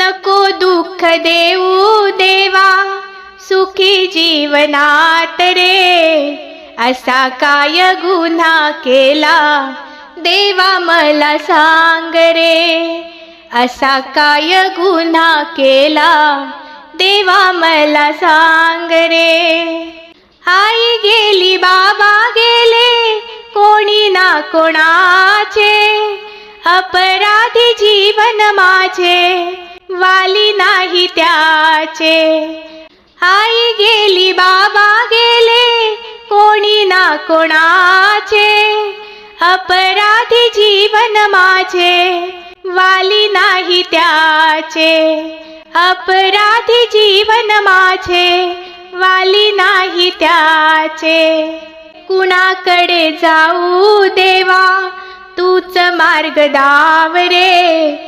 नको दुःख देऊ देवा सुखी जीवनात रे. असा काय गुन्हा केला देवा मला सांग रे. असा काय गुन्हा केला देवा मला सांग रे. आई गेली बाबा गेले कोणी ना कोणाचे. अपराधी जीवन माझे वाली नाही त्याचे. आई गेली बाबा गेले कोणी ना कोणाचे. अपराधी जीवन माझे वाली नाही त्याचे. अपराधी जीवन माझे वाली नाही त्याचे. कुणाकडे जाऊ देवा तूच मार्ग दाव रे.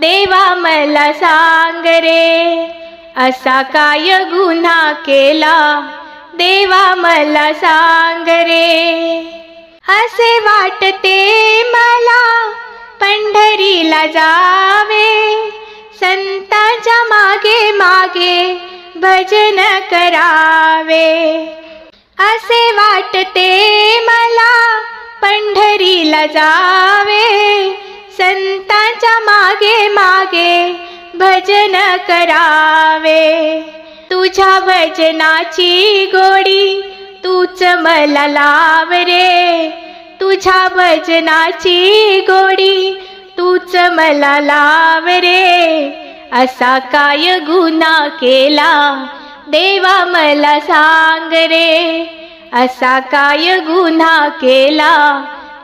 देवा मला सांग रे असा काय गुन्हा केला? देवा मला सांग रे. असे वाटते मला पंढरीला जावे संतांच्या मागे मागे भजन करावे. असे वाटते मला पंढरीला जावे संतांच्या मागे मागे भजन करावे. तुझ्या भजनाची गोडी तूच मला लाव रे. तुझ्या भजनाची गोडी तूच मला लाव रे. असा काय गुन्हा केला देवा मला सांग रे. असा काय गुन्हा केला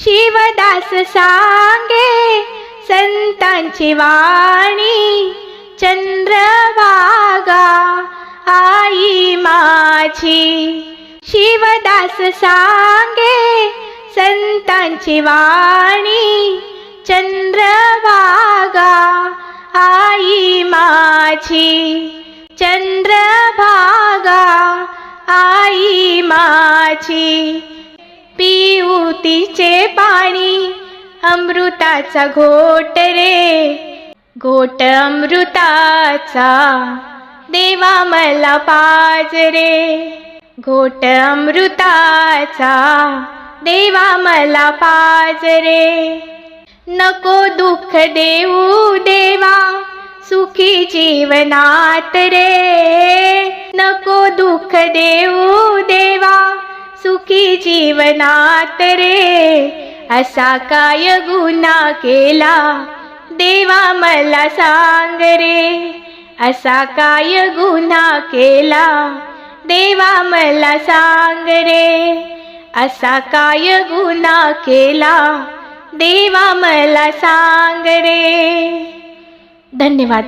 शिवदास सांगे संतांची वाणी चंद्रभागा आई माझी. शिवदास सांगे संतांची वाणी चंद्रभागा आई माझी. चंद्रभागा आई माझी. पिऊ तिचे पाणी अमृताचा घोट रे. घोट अमृताचा देवा मला पाज रे. घोट अमृताचा देवा मला पाज रे. नको दुःख देऊ देवा सुखी जीवनात रे. नको दुःख देऊ की जीवनात रे? असा काय गुन्हा केला? देवा मला सांग रे. असा काय गुन्हा केला? देवा मला सांग रे. असा काय गुन्हा केला? देवा मला सांग रे. धन्यवाद.